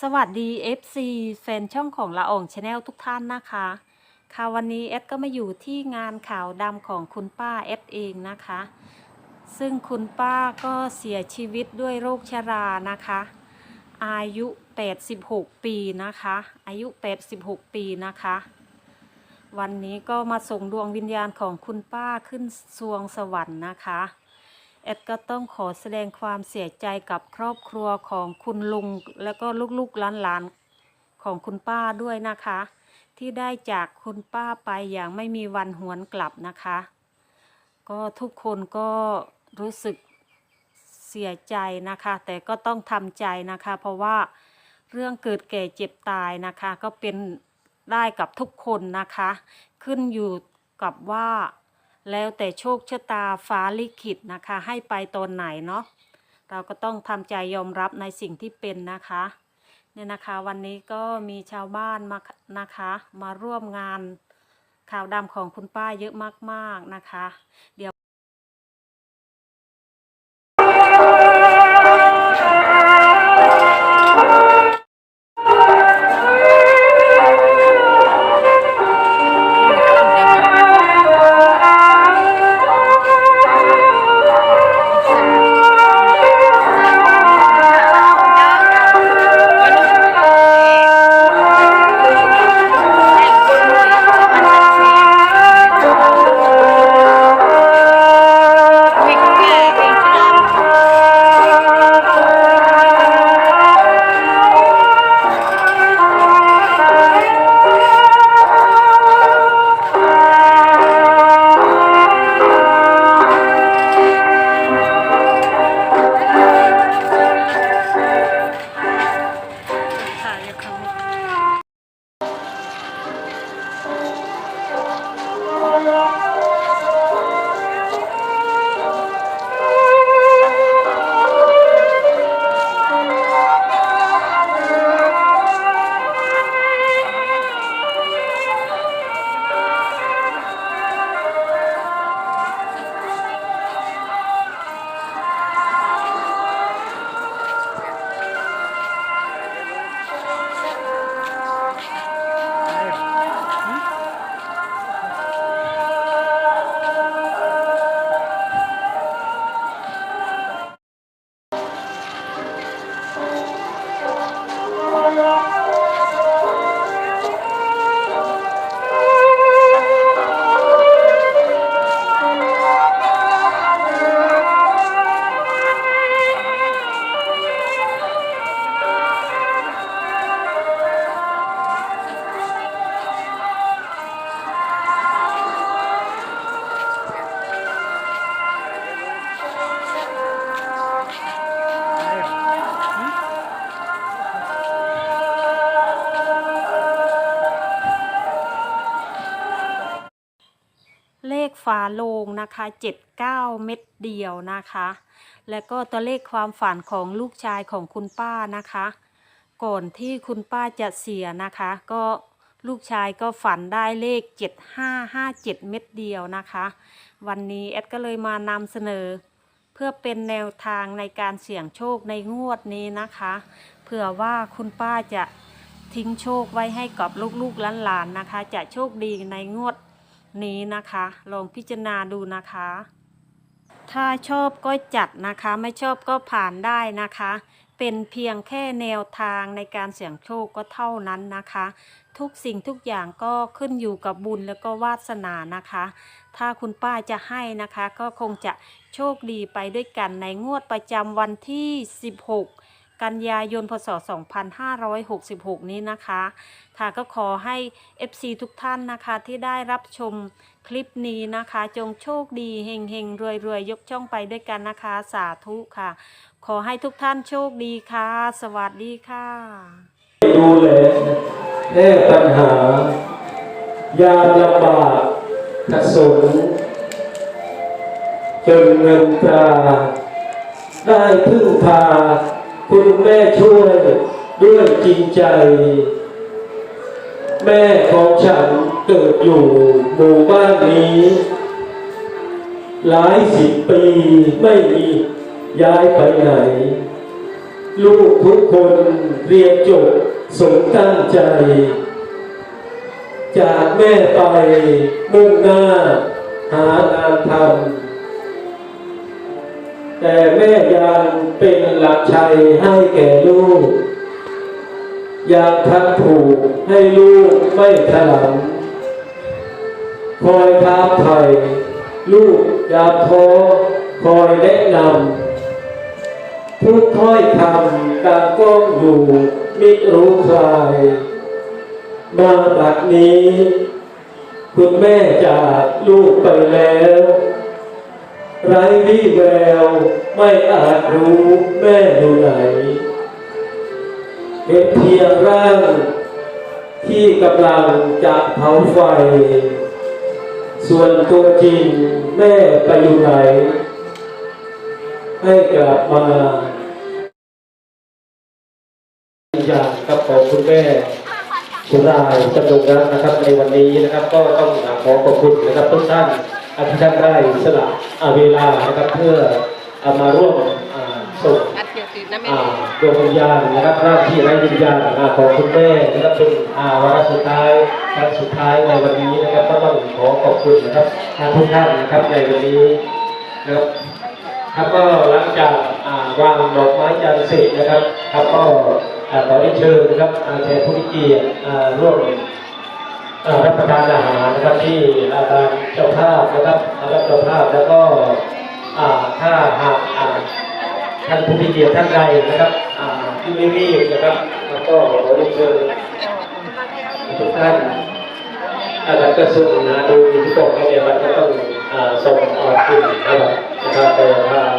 สวัสดี FC แฟนช่องของละอองชาแนลทุกท่านนะคะ ค่ะวันนี้เอดก็มาอยู่ที่งานข่าวดำของคุณป้าเอดเองนะคะ ซึ่งคุณป้าก็เสียชีวิตด้วยโรคชรานะคะ อายุ 86 ปีนะคะ อายุ 86 ปีนะคะ วันนี้ก็มาส่งดวงวิญญาณของคุณป้าขึ้นสวงสวรรค์นะคะ แอดก็ต้องขอแสดงความเสียใจกับครอบครัวของคุณลุง แล้วก็ลูกๆหลานๆของคุณป้าด้วยนะคะ ที่ได้จากคุณป้าไปอย่างไม่มีวันหวนกลับนะคะ ก็ทุกคนก็รู้สึกเสียใจนะคะ แต่ก็ต้องทำใจนะคะ เพราะว่าเรื่องเกิดแก่เจ็บตายนะคะ ก็เป็นได้กับทุกคนนะคะ ขึ้นอยู่กับว่า แล้วแต่โชคชะตาฟ้าลิขิตนะคะ ให้ไปตอนไหนเนาะเราก็ต้องทำใจยอมรับในสิ่งที่เป็นนะคะเนี่ยนะคะวันนี้ก็มีชาวบ้านมานะคะ มาร่วมงานข่าวดำของคุณป้าเยอะมากๆนะคะ เดี๋ยว ฝาโลงนะคะ 79 เม็ดเดียวนะคะ แล้วก็ตัวเลขความฝันของลูกชายของคุณป้านะคะ ก่อนที่คุณป้าจะเสียนะคะ ก็ลูกชายก็ฝันได้เลข 7557 เม็ดเดียวนะคะ วันนี้แอดก็เลยมานำเสนอ เพื่อเป็นแนวทางในการเสี่ยงโชคในงวดนี้นะคะ เผื่อว่าคุณป้าจะทิ้งโชคไว้ให้กับลูกๆหลานๆนะคะ จะโชคดีในงวด นี้นะคะ ลองพิจารณาดูนะคะ ถ้าชอบก็จัดนะคะ ไม่ชอบก็ผ่านได้นะคะ เป็นเพียงแค่แนวทางในการเสี่ยงโชคก็เท่านั้นนะคะ ทุกสิ่งทุกอย่างก็ขึ้นอยู่กับบุญแล้วก็วาสนานะคะ ถ้าคุณป้าจะให้นะคะ ก็คงจะโชคดีไปด้วยกันในงวดประจำวันที่ 16 กันยายนพศ 2566 นี้นะคะ ค่ะก็ขอให้ FC ทุกท่านนะคะที่ได้รับชมคลิปนี้นะคะ จงโชคดีเฮงเฮงรวยรวยยกช่องไปด้วยกันนะคะ สาธุค่ะ ขอให้ทุกท่านโชคดีค่ะ สวัสดีค่ะ ดูแลแก้ปัญหา ยามลำบากกระสนจนเงินตราได้พึ่งพา คุณแม่ช่วยด้วยจริงใจ แม่ของฉันเกิดอยู่หมู่บ้านนี้ หลายสิบปีไม่มีย้ายไปไหน ลูกทุกคนเรียนจบสมตั้งใจ จากแม่ไปมุ่งหน้า หางานทำ แต่แม่ยังเป็นหลักชัยให้แก่ลูก ยากทักผูกให้ลูกไม่ถลำคอยท้าไทยลูกอยากท้อคอยแนะนำทุกถ้อยคำดังก้องอยู่มิรู้ใคร มาบัดนี้ คุณแม่จากลูกไปแล้ว ไร้วี่แววไม่อาจรู้แม่อยู่ไหนเห็นเพียงร่างที่กำลังจะเผาไฟ ส่วนตัวจริงแม่ไปอยู่ไหน ให้กลับมาอย่างกับของคุณแม่คุณนายจำนงรักนะครับในวันนี้นะครับ ก็ต้องขอขอบคุณนะครับทุกท่าน ที่ท่านได้สละอ่าเวลานะครับเพื่อเอามาร่วมอ่าส่งอัดเดียวติดนะแม่อ่าดวงวิญญาณนะครับร่างที่ไร้วิญญาณอ่าของคุณแม่นะครับเป็นอ่าวาระสุดท้ายครั้งสุดท้ายในวันนี้นะครับก็ต้องขอขอบคุณนะครับทุกท่านนะครับในวันนี้นะครับครับก็หลังจากอ่าวางดอกไม้จันทร์เสร็จนะครับครับก็อ่าขอได้เชิญนะครับอาแขกผู้มีเกียรติอ่าร่วมอ่า รับประทานอาหารนะครับที่อาทางเจ้าภาพนะครับอาจารับเจ้าภาพแล้วก็ถ้าหากท่านผู้มีเกียรติท่านใดนะครับอ่าที่ไม่รีบนะครับแล้วก็ขอได้เชิญทุกท่านอาจารย์กระทรวงนะดูที่บอกให้เนี่ยมันก็ต้องส่งออกคุณนะครับนะครับแต่ทาง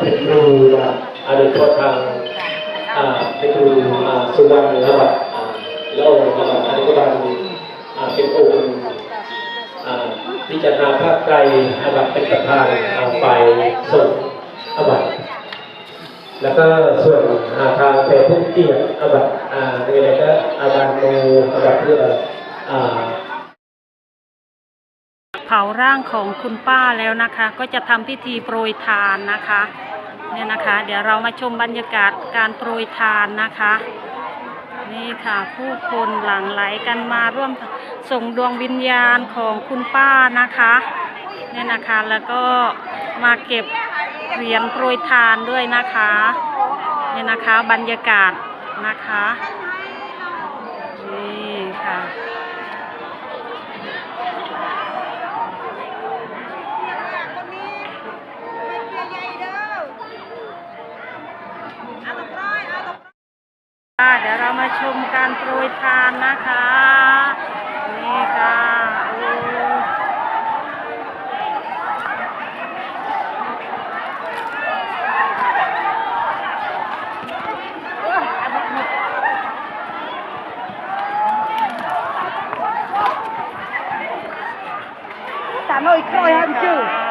เป็นครูนะอาโดยเฉพาะทางเป็นครูอ่าสุวรรณนะครับแล้วนะครับอันนี้ก็บางอ่า เป็นองค์อ่าพิจารณาภาคไกลนะครับเป็นประธานอ่าฝ่ายส่งอบัตแล้วก็ส่วนทางแพรผู้เกียรติอบัตอ่าในอะไรก็อาจารย์โมอบัตเพื่ออ่าเผาร่างของคุณป้าแล้วนะคะ ก็จะทำพิธีโปรยทานนะคะเนี่ยนะคะ เดี๋ยวเรามาชมบรรยากาศการโปรยทานนะคะ นี่ค่ะผู้คนหลั่งไหลกันมาร่วม ส่งดวงวิญญาณของคุณป้านะคะเนี่ยนะคะแล้วก็มาเก็บเหรียญโปรยทานด้วยนะคะเนี่ยนะคะบรรยากาศนะคะนี่ค่ะค่ะเดี๋ยวเรามาชมการโปรยทานนะคะ นี่ค่ะโอ้ ตาหน่อ